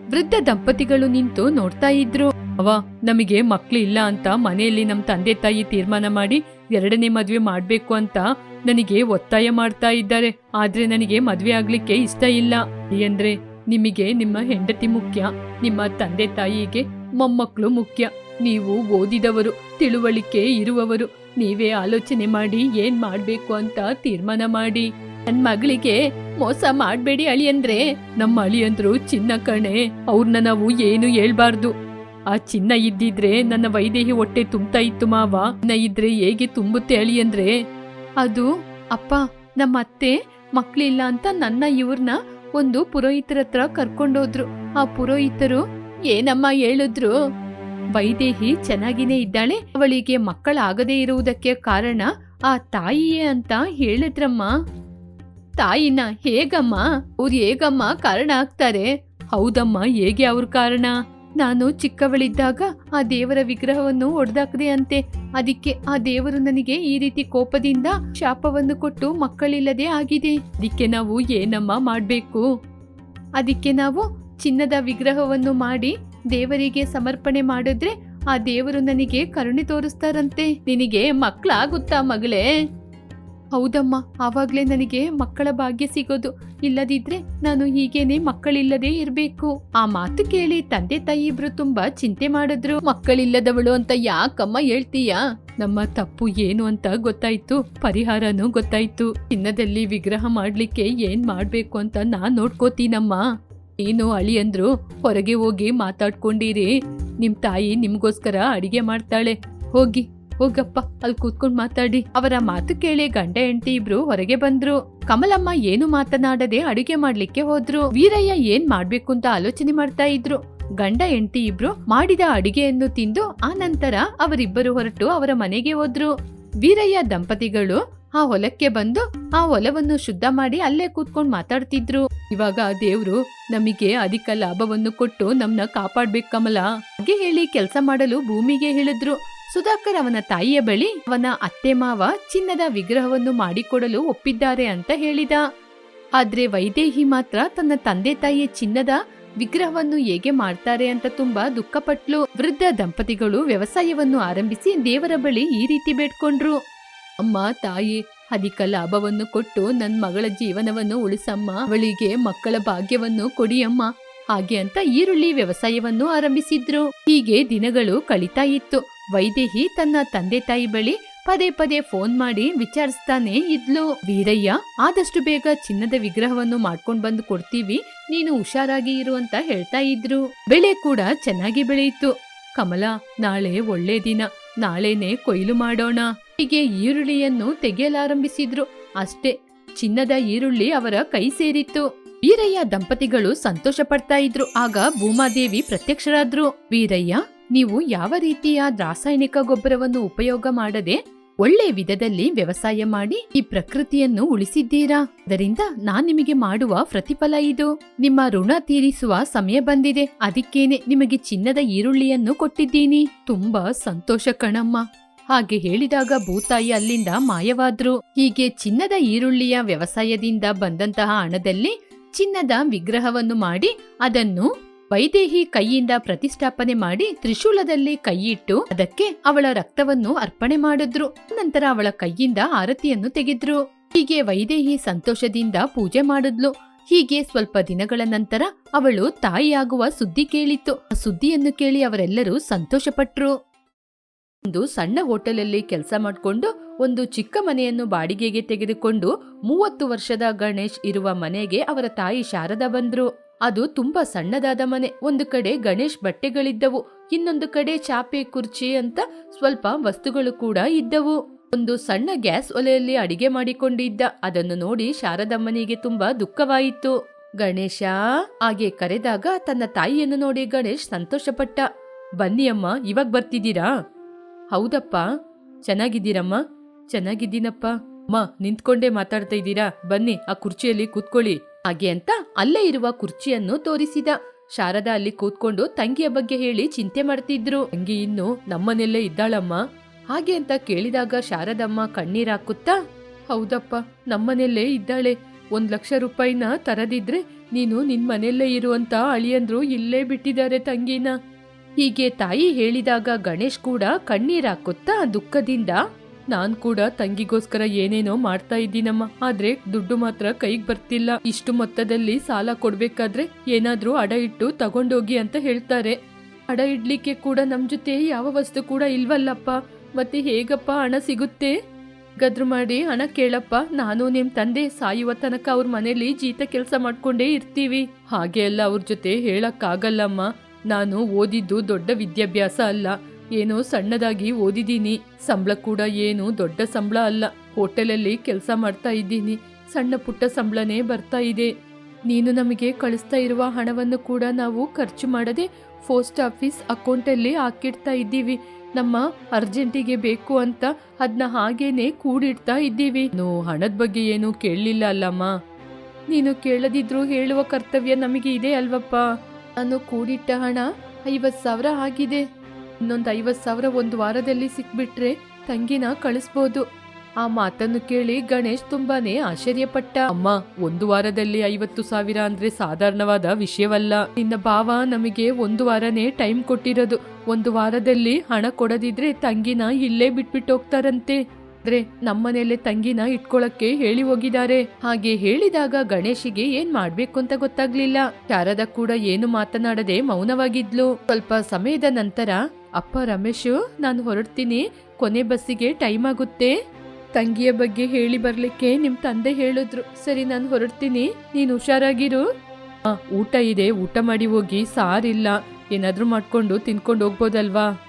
ವೃದ್ಧ ದಂಪತಿಗಳು ನಿಂತು ನೋಡ್ತಾ ಇದ್ರು. ಅವ ನಮಗೆ ಮಕ್ಳು ಇಲ್ಲ ಅಂತ ಮನೆಯಲ್ಲಿ ನಮ್ ತಂದೆ ತಾಯಿ ತೀರ್ಮಾನ ಮಾಡಿ ಎರಡನೇ ಮದ್ವೆ ಮಾಡ್ಬೇಕು ಅಂತ ನನಗೆ ಒತ್ತಾಯ ಮಾಡ್ತಾ ಇದ್ದಾರೆ. ಆದ್ರೆ ನನಗೆ ಮದ್ವೆ ಆಗ್ಲಿಕ್ಕೆ ಇಷ್ಟ ಇಲ್ಲ. ಅಂದ್ರೆ ನಿಮಗೆ ನಿಮ್ಮ ಹೆಂಡತಿ ಮುಖ್ಯ, ನಿಮ್ಮ ತಂದೆ ತಾಯಿಗೆ ಮೊಮ್ಮಕ್ಕಳು ಮುಖ್ಯ. ನೀವು ಓದಿದವರು, ತಿಳುವಳಿಕೆ ಇರುವವರು, ನೀವೇ ಆಲೋಚನೆ ಮಾಡಿ ಏನ್ ಮಾಡ್ಬೇಕು ಅಂತ ತೀರ್ಮಾನ ಮಾಡಿ. ನನ್ ಮಗಳಿಗೆ ಮೋಸ ಮಾಡ್ಬೇಡಿ ಅಳಿಯಂದ್ರೆ. ನಮ್ಮ ಅಳಿಯಂದ್ರು ಚಿನ್ನ ಕಣೆ ಅವ್ರನ್ನ ನಾವು ಏನು ಹೇಳ್ಬಾರ್ದು. ಆ ಚಿನ್ನ ಇದ್ದಿದ್ರೆ ನನ್ನ ವೈದೇಹಿ ಹೊಟ್ಟೆ ತುಂಬ್ತಾ ಇತ್ತು ಮಾವ. ಚಿನ್ನ ಇದ್ರೆ ಹೇಗೆ ತುಂಬುತ್ತೆ ಅಳಿಯಂದ್ರೆ ಅದು, ಅಪ್ಪ, ನಮ್ಮ ಅತ್ತೆ ಮಕ್ಳಿಲ್ಲ ಅಂತ ನನ್ನ ಇವ್ರನ್ನ ಒಂದು ಪುರೋಹಿತರ ಹತ್ರ ಕರ್ಕೊಂಡೋದ್ರು. ಆ ಪುರೋಹಿತರು ಏನಮ್ಮ ಹೇಳಿದ್ರು? ವೈದೇಹಿ ಚೆನ್ನಾಗಿನೇ ಇದ್ದಾಳೆ, ಅವಳಿಗೆ ಮಕ್ಕಳಾಗದೇ ಇರುವುದಕ್ಕೆ ಕಾರಣ ಆ ತಾಯಿಯೇ ಅಂತ ಹೇಳಿದ್ರಮ್ಮ. ತಾಯಿನ ಹೇಗಮ್ಮ? ಅವ್ರು ಹೇಗಮ್ಮ ಕಾರಣ ಆಗ್ತಾರೆ? ಹೌದಮ್ಮ, ಹೇಗೆ ಅವ್ರ ಕಾರಣ? ನಾನು ಚಿಕ್ಕವಳಿದ್ದಾಗ ಆ ದೇವರ ವಿಗ್ರಹವನ್ನು ಒಡೆದಾಕದೆ ಅಂತೆ ಅದಕ್ಕೆ ಆ ದೇವರು ನನಗೆ ಈ ರೀತಿ ಕೋಪದಿಂದ ಶಾಪವನ್ನು ಕೊಟ್ಟು ಮಕ್ಕಳಿಲ್ಲದೆ ಆಗಿದೆ. ಅದಕ್ಕೆ ನಾವು ಏನಮ್ಮ ಮಾಡಬೇಕು? ಅದಕ್ಕೆ ನಾವು ಚಿನ್ನದ ವಿಗ್ರಹವನ್ನು ಮಾಡಿ ದೇವರಿಗೆ ಸಮರ್ಪಣೆ ಮಾಡಿದ್ರೆ ಆ ದೇವರು ನನಗೆ ಕರುಣೆ ತೋರಿಸ್ತಾರಂತೆ. ನಿನಗೆ ಮಕ್ಕಳಾಗುತ್ತಾ ಮಗಳೇ? ಹೌದಮ್ಮ, ಆವಾಗಲೇ ನನಗೆ ಮಕ್ಕಳ ಭಾಗ್ಯ ಸಿಗೋದು. ಇಲ್ಲದಿದ್ರೆ ನಾನು ಹೀಗೇನೆ ಮಕ್ಕಳಿಲ್ಲದೆ ಇರಬೇಕು. ಆ ಮಾತು ಕೇಳಿ ತಂದೆ ತಾಯಿ ಇಬ್ರು ತುಂಬಾ ಚಿಂತೆ ಮಾಡಿದ್ರು. ಮಕ್ಕಳಿಲ್ಲದವಳು ಅಂತ ಯಾಕಮ್ಮ ಹೇಳ್ತೀಯಾ? ನಮ್ಮ ತಪ್ಪು ಏನು ಅಂತ ಗೊತ್ತಾಯ್ತು. ಪರಿಹಾರನೂ ಗೊತ್ತಾಯ್ತು. ಚಿನ್ನದಲ್ಲಿ ವಿಗ್ರಹ ಮಾಡ್ಲಿಕ್ಕೆ ಏನ್ ಮಾಡ್ಬೇಕು ಅಂತ ನಾನ್ ನೋಡ್ಕೋತೀನಮ್ಮ. ಅಳಿ ಅಂದ್ರು, ಹೊರಗೆ ಹೋಗಿ ಮಾತಾಡ್ಕೊಂಡಿರಿ. ನಿಮ್ ತಾಯಿ ನಿಮ್ಗೋಸ್ಕರ ಅಡಿಗೆ ಮಾಡ್ತಾಳೆ. ಹೋಗಿ. ಹೋಗಪ್ಪ. ಅಲ್ಲಿ ಕೂತ್ಕೊಂಡ್ ಮಾತಾಡಿ. ಅವರ ಮಾತು ಕೇಳಿ ಗಂಡ ಹೆಂಡತಿ ಇಬ್ರು ಹೊರಗೆ ಬಂದ್ರು. ಕಮಲಮ್ಮ ಏನು ಮಾತನಾಡದೆ ಅಡುಗೆ ಮಾಡ್ಲಿಕ್ಕೆ ಹೋದ್ರು. ವೀರಯ್ಯ ಏನ್ ಮಾಡ್ಬೇಕು ಅಂತ ಆಲೋಚನೆ ಮಾಡ್ತಾ ಇದ್ರು. ಗಂಡ ಹೆಂಡತಿ ಇಬ್ರು ಮಾಡಿದ ಅಡಿಗೆಯನ್ನು ತಿಂದು ಆ ನಂತರ ಅವರಿಬ್ಬರು ಹೊರಟು ಅವರ ಮನೆಗೆ ಹೋದ್ರು. ವೀರಯ್ಯ ದಂಪತಿಗಳು ಆ ಹೊಲಕ್ಕೆ ಬಂದು ಆ ಹೊಲವನ್ನು ಶುದ್ಧ ಮಾಡಿ ಅಲ್ಲೇ ಕೂತ್ಕೊಂಡು ಮಾತಾಡ್ತಿದ್ರು. ಇವಾಗ ದೇವ್ರು ನಮಗೆ ಅಧಿಕ ಲಾಭವನ್ನು ಕೊಟ್ಟು ನಮ್ನ ಕಾಪಾಡ್ಬೇಕು ಕಮಲ. ಹಾಗೆ ಹೇಳಿ ಕೆಲಸ ಮಾಡಲು ಭೂಮಿಗೆ ಹೇಳಿದ್ರು ಸುಧಾಕರ್ ಅವನ ತಾಯಿಯ ಬಳಿ ಅವನ ಅತ್ತೆ ಮಾವ ಚಿನ್ನದ ವಿಗ್ರಹವನ್ನು ಮಾಡಿಕೊಡಲು ಒಪ್ಪಿದ್ದಾರೆ ಅಂತ ಹೇಳಿದ. ಆದ್ರೆ ವೈದೇಹಿ ಮಾತ್ರ ತನ್ನ ತಂದೆ ತಾಯಿಯ ಚಿನ್ನದ ವಿಗ್ರಹವನ್ನು ಹೇಗೆ ಮಾಡ್ತಾರೆ ಅಂತ ತುಂಬಾ ದುಃಖಪಟ್ಲು. ವೃದ್ಧ ದಂಪತಿಗಳು ವ್ಯವಸಾಯವನ್ನು ಆರಂಭಿಸಿ ದೇವರ ಬಳಿ ಈ ರೀತಿ ಬೇಡ್ಕೊಂಡ್ರು. ಅಮ್ಮ, ತಾಯಿ, ಅಧಿಕ ಲಾಭವನ್ನು ಕೊಟ್ಟು ನನ್ ಮಗಳ ಜೀವನವನ್ನು ಉಳಿಸಮ್ಮ. ಅವಳಿಗೆ ಮಕ್ಕಳ ಭಾಗ್ಯವನ್ನು ಕೊಡಿಯಮ್ಮ. ಹಾಗೆ ಅಂತ ಈರುಳ್ಳಿ ವ್ಯವಸಾಯವನ್ನು ಆರಂಭಿಸಿದ್ರು. ಹೀಗೆ ದಿನಗಳು ಕಳೀತಾ ಇತ್ತು. ವೈದೇಹಿ ತನ್ನ ತಂದೆ ತಾಯಿ ಬಳಿ ಪದೇ ಪದೇ ಫೋನ್ ಮಾಡಿ ವಿಚಾರಿಸ್ತಾನೆ ಇದ್ಲು. ವೀರಯ್ಯ, ಆದಷ್ಟು ಬೇಗ ಚಿನ್ನದ ವಿಗ್ರಹವನ್ನು ಮಾಡ್ಕೊಂಡ್ ಬಂದು ಕೊಡ್ತೀವಿ, ನೀನು ಹುಷಾರಾಗಿ ಇರು ಅಂತ ಹೇಳ್ತಾ ಇದ್ರು. ಬೆಳೆ ಕೂಡ ಚೆನ್ನಾಗಿ ಬೆಳೆಯಿತು. ಕಮಲ, ನಾಳೆ ಒಳ್ಳೆ ದಿನ, ನಾಳೆನೆ ಕೊಯ್ಲು ಮಾಡೋಣ. ಹೀಗೆ ಈರುಳ್ಳಿಯನ್ನು ತೆಗೆಯಲಾರಂಭಿಸಿದ್ರು. ಅಷ್ಟೇ, ಚಿನ್ನದ ಈರುಳ್ಳಿ ಅವರ ಕೈ ಸೇರಿತ್ತು. ವೀರಯ್ಯ ದಂಪತಿಗಳು ಸಂತೋಷ ಪಡ್ತಾ ಇದ್ರು. ಆಗ ಭೂಮಾದೇವಿ ಪ್ರತ್ಯಕ್ಷರಾದ್ರು. ವೀರಯ್ಯ ನೀವು ಯಾವ ರೀತಿಯ ರಾಸಾಯನಿಕ ಗೊಬ್ಬರವನ್ನು ಉಪಯೋಗ ಮಾಡದೆ ಒಳ್ಳೆ ವಿಧದಲ್ಲಿ ವ್ಯವಸಾಯ ಮಾಡಿ ಈ ಪ್ರಕೃತಿಯನ್ನು ಉಳಿಸಿದ್ದೀರಾ? ಅದರಿಂದ ನಾನ್ ನಿಮಗೆ ಮಾಡುವ ಪ್ರತಿಫಲ ಇದು. ನಿಮ್ಮ ಋಣ ತೀರಿಸುವ ಸಮಯ ಬಂದಿದೆ. ಅದಕ್ಕೇನೆ ನಿಮಗೆ ಚಿನ್ನದ ಈರುಳ್ಳಿಯನ್ನು ಕೊಟ್ಟಿದ್ದೀನಿ. ತುಂಬಾ ಸಂತೋಷ ಕಣಮ್ಮ. ಹಾಗೆ ಹೇಳಿದಾಗ ಭೂತಾಯಿ ಅಲ್ಲಿಂದ ಮಾಯವಾದ್ರು. ಹೀಗೆ ಚಿನ್ನದ ಈರುಳ್ಳಿಯ ವ್ಯವಸಾಯದಿಂದ ಬಂದಂತಹ ಹಣದಲ್ಲಿ ಚಿನ್ನದ ವಿಗ್ರಹವನ್ನು ಮಾಡಿ ಅದನ್ನು ವೈದೇಹಿ ಕೈಯಿಂದ ಪ್ರತಿಷ್ಠಾಪನೆ ಮಾಡಿ ತ್ರಿಶೂಲದಲ್ಲಿ ಕೈಯಿಟ್ಟು ಅದಕ್ಕೆ ಅವಳ ರಕ್ತವನ್ನು ಅರ್ಪಣೆ ಮಾಡಿದ್ರು. ನಂತರ ಅವಳ ಕೈಯಿಂದ ಆರತಿಯನ್ನು ತೆಗೆದ್ರು. ಹೀಗೆ ವೈದೇಹಿ ಸಂತೋಷದಿಂದ ಪೂಜೆ ಮಾಡಿದ್ಲು. ಹೀಗೆ ಸ್ವಲ್ಪ ದಿನಗಳ ನಂತರ ಅವಳು ತಾಯಿಯಾಗುವ ಸುದ್ದಿ ಕೇಳಿತ್ತು. ಆ ಸುದ್ದಿಯನ್ನು ಕೇಳಿ ಅವರೆಲ್ಲರೂ ಸಂತೋಷಪಟ್ರು. ಒಂದು ಸಣ್ಣ ಹೋಟೆಲಲ್ಲಿ ಕೆಲಸ ಮಾಡಿಕೊಂಡು ಒಂದು ಚಿಕ್ಕ ಮನೆಯನ್ನು ಬಾಡಿಗೆಗೆ ತೆಗೆದುಕೊಂಡು ಮೂವತ್ತು ವರ್ಷದ ಗಣೇಶ್ ಇರುವ ಮನೆಗೆ ಅವರ ತಾಯಿ ಶಾರದಾ ಬಂದ್ರು. ಅದು ತುಂಬಾ ಸಣ್ಣದಾದ ಮನೆ. ಒಂದು ಕಡೆ ಗಣೇಶ್ ಬಟ್ಟೆಗಳಿದ್ದವು, ಇನ್ನೊಂದು ಕಡೆ ಚಾಪೆ, ಕುರ್ಚಿ ಅಂತ ಸ್ವಲ್ಪ ವಸ್ತುಗಳು ಕೂಡ ಇದ್ದವು. ಒಂದು ಸಣ್ಣ ಗ್ಯಾಸ್ ಒಲೆಯಲ್ಲಿ ಅಡಿಗೆ ಮಾಡಿಕೊಂಡಿದ್ದ. ಅದನ್ನು ನೋಡಿ ಶಾರದಮ್ಮನಿಗೆ ತುಂಬಾ ದುಃಖವಾಯಿತು. ಗಣೇಶ, ಹಾಗೆ ಕರೆದಾಗ ತನ್ನ ತಾಯಿಯನ್ನು ನೋಡಿ ಗಣೇಶ್ ಸಂತೋಷಪಟ್ಟ. ಬನ್ನಿ ಅಮ್ಮ, ಇವಾಗ ಬರ್ತಿದ್ದೀರಾ? ಹೌದಪ್ಪ. ಚೆನ್ನಾಗಿದ್ದೀರಮ್ಮ. ಚೆನ್ನಾಗಿದ್ದೀನಪ್ಪ. ಅಮ್ಮ, ನಿಂತ್ಕೊಂಡೇ ಮಾತಾಡ್ತಾ ಇದ್ದೀರಾ? ಬನ್ನಿ, ಆ ಕುರ್ಚಿಯಲ್ಲಿ ಕೂತ್ಕೊಳ್ಳಿ. ಹಾಗೆ ಅಂತ ಅಲ್ಲೇ ಇರುವ ಕುರ್ಚಿಯನ್ನು ತೋರಿಸಿದ. ಶಾರದಾ ಅಲ್ಲಿ ಕೂತ್ಕೊಂಡು ತಂಗಿಯ ಬಗ್ಗೆ ಹೇಳಿ ಚಿಂತೆ ಮಾಡ್ತಿದ್ರು. ತಂಗಿ ಇನ್ನು ನಮ್ಮನೆಲ್ಲೇ ಇದ್ದಾಳಮ್ಮ. ಹಾಗೆ ಅಂತ ಕೇಳಿದಾಗ ಶಾರದಮ್ಮ ಕಣ್ಣೀರಾಕುತ್ತಾ ಹೌದಪ್ಪ ನಮ್ಮನೆಲ್ಲೇ ಇದ್ದಾಳೆ. ಒಂದ್ ಲಕ್ಷ ರೂಪಾಯಿನ ತರದಿದ್ರೆ ನೀನು ನಿನ್ ಮನೆಯಲ್ಲೇ ಇರುವಂತ ಅಳಿಯಂದ್ರು ಇಲ್ಲೇ ಬಿಟ್ಟಿದ್ದಾರೆ ತಂಗಿನ. ಹೀಗೆ ತಾಯಿ ಹೇಳಿದಾಗ ಗಣೇಶ್ ಕೂಡ ಕಣ್ಣೀರಾಕುತ್ತಾ ದುಃಖದಿಂದ ನಾನ್ ಕೂಡ ತಂಗಿಗೋಸ್ಕರ ಏನೇನೋ ಮಾಡ್ತಾ ಇದ್ದೀನಮ್ಮ. ಆದ್ರೆ ದುಡ್ಡು ಮಾತ್ರ ಕೈಗ್ ಬರ್ತಿಲ್ಲ. ಇಷ್ಟು ಮೊತ್ತದಲ್ಲಿ ಸಾಲ ಕೊಡ್ಬೇಕಾದ್ರೆ ಏನಾದ್ರೂ ಅಡ ಇಟ್ಟು ತಗೊಂಡೋಗಿ ಅಂತ ಹೇಳ್ತಾರೆ. ಅಡ ಇಡ್ಲಿಕ್ಕೆ ಕೂಡ ನಮ್ ಜೊತೆ ಯಾವ ವಸ್ತು ಕೂಡ ಇಲ್ವಲ್ಲಪ್ಪ. ಮತ್ತೆ ಹೇಗಪ್ಪ ಹಣ ಸಿಗುತ್ತೆ? ಗದ್ರು ಮಾಡಿ ಹಣ ಕೇಳಪ್ಪ. ನಾನು ನಿಮ್ ತಂದೆ ಸಾಯುವ ತನಕ ಅವ್ರ ಮನೇಲಿ ಜೀತ ಕೆಲಸ ಮಾಡ್ಕೊಂಡೇ ಇರ್ತೀವಿ. ಹಾಗೆ ಎಲ್ಲ ಅವ್ರ ಜೊತೆ ಹೇಳಕ್ಕಾಗಲ್ಲಮ್ಮ. ನಾನು ಓದಿದ್ದು ದೊಡ್ಡ ವಿದ್ಯಾಭ್ಯಾಸ ಅಲ್ಲ. ಏನೋ ಸಣ್ಣದಾಗಿ ಓದಿದ್ದೀನಿ. ಸಂಬಳ ಕೂಡ ಏನು ದೊಡ್ಡ ಸಂಬಳ ಅಲ್ಲ. ಹೋಟೆಲಲ್ಲಿ ಕೆಲಸ ಮಾಡ್ತಾ ಇದ್ದೀನಿ. ಸಣ್ಣ ಪುಟ್ಟ ಸಂಬಳನೇ ಬರ್ತಾ ಇದೆ. ನೀನು ನಮಗೆ ಕಳಿಸ್ತಾ ಇರುವ ಹಣವನ್ನು ಕೂಡ ನಾವು ಖರ್ಚು ಮಾಡದೆ ಪೋಸ್ಟ್ ಆಫೀಸ್ ಅಕೌಂಟಲ್ಲಿ ಹಾಕಿಡ್ತಾ ಇದ್ದೀವಿ. ನಮ್ಮ ಅರ್ಜೆಂಟಿಗೆ ಬೇಕು ಅಂತ ಅದನ್ನ ಹಾಗೇನೆ ಕೂಡಿಡ್ತಾ ಇದ್ದೀವಿ. ನೋ ಹಣದ ಬಗ್ಗೆ ಏನು ಕೇಳಲಿಲ್ಲ ಅಲ್ಲಮ್ಮ. ನೀನು ಕೇಳದಿದ್ರು ಹೇಳುವ ಕರ್ತವ್ಯ ನಮಗೆ ಇದೆ ಅಲ್ವಪ್ಪ. ನಾನು ಕೂಡಿಟ್ಟ ಹಣ ಐವತ್ತು ಸಾವಿರ ಆಗಿದೆ. ಇನ್ನೊಂದು ಐವತ್ತು ಸಾವಿರ ಒಂದು ವಾರದಲ್ಲಿ ಸಿಕ್ಬಿಟ್ರೆ ತಂಗಿನ ಕಳಿಸ್ಬೋದು. ಆ ಮಾತನ್ನು ಕೇಳಿ ಗಣೇಶ್ ತುಂಬಾನೇ ಆಶ್ಚರ್ಯಪಟ್ಟ. ಅಮ್ಮ, ಒಂದು ವಾರದಲ್ಲಿ ಐವತ್ತು ಸಾವಿರ ಅಂದ್ರೆ ಸಾಧಾರಣವಾದ ವಿಷಯವಲ್ಲ. ನಿನ್ನ ಭಾವ ನಮಗೆ ಒಂದು ವಾರನೇ ಟೈಮ್ ಕೊಟ್ಟಿರೋದು. ಒಂದು ವಾರದಲ್ಲಿ ಹಣ ಕೊಡದಿದ್ರೆ ತಂಗಿನ ಇಲ್ಲೇ ಬಿಟ್ಬಿಟ್ಟು ಹೋಗ್ತಾರಂತೆ. ಅಂದ್ರೆ ನಮ್ಮನೇಲೆ ತಂಗಿನ ಇಟ್ಕೊಳಕ್ಕೆ ಹೇಳಿ ಹೋಗಿದ್ದಾರೆ. ಹಾಗೆ ಹೇಳಿದಾಗ ಗಣೇಶಿಗೆ ಏನ್ ಮಾಡ್ಬೇಕು ಅಂತ ಗೊತ್ತಾಗ್ಲಿಲ್ಲ. ಶಾರದ ಕೂಡ ಏನು ಮಾತನಾಡದೆ ಮೌನವಾಗಿದ್ಲು. ಸ್ವಲ್ಪ ಸಮಯದ ನಂತರ ಅಪ್ಪ ರಮೇಶು, ನಾನು ಹೊರಡ್ತೀನಿ. ಕೊನೆ ಬಸ್ಸಿಗೆ ಟೈಮ್ ಆಗುತ್ತೆ. ತಂಗಿಯ ಬಗ್ಗೆ ಹೇಳಿ ಬರ್ಲಿಕ್ಕೆ ನಿಮ್ ತಂದೆ ಹೇಳಿದ್ರು. ಸರಿ, ನಾನು ಹೊರಡ್ತೀನಿ. ನೀನು ಹುಷಾರಾಗಿರು. ಊಟ ಇದೆ. ಊಟ ಮಾಡಿ ಹೋಗಿ. ಸಾರಿಲ್ಲ ಏನಾದರೂ ಮಾಡ್ಕೊಂಡು ತಿನ್ಕೊಂಡು ಹೋಗ್ಬೋದಲ್ವಾ?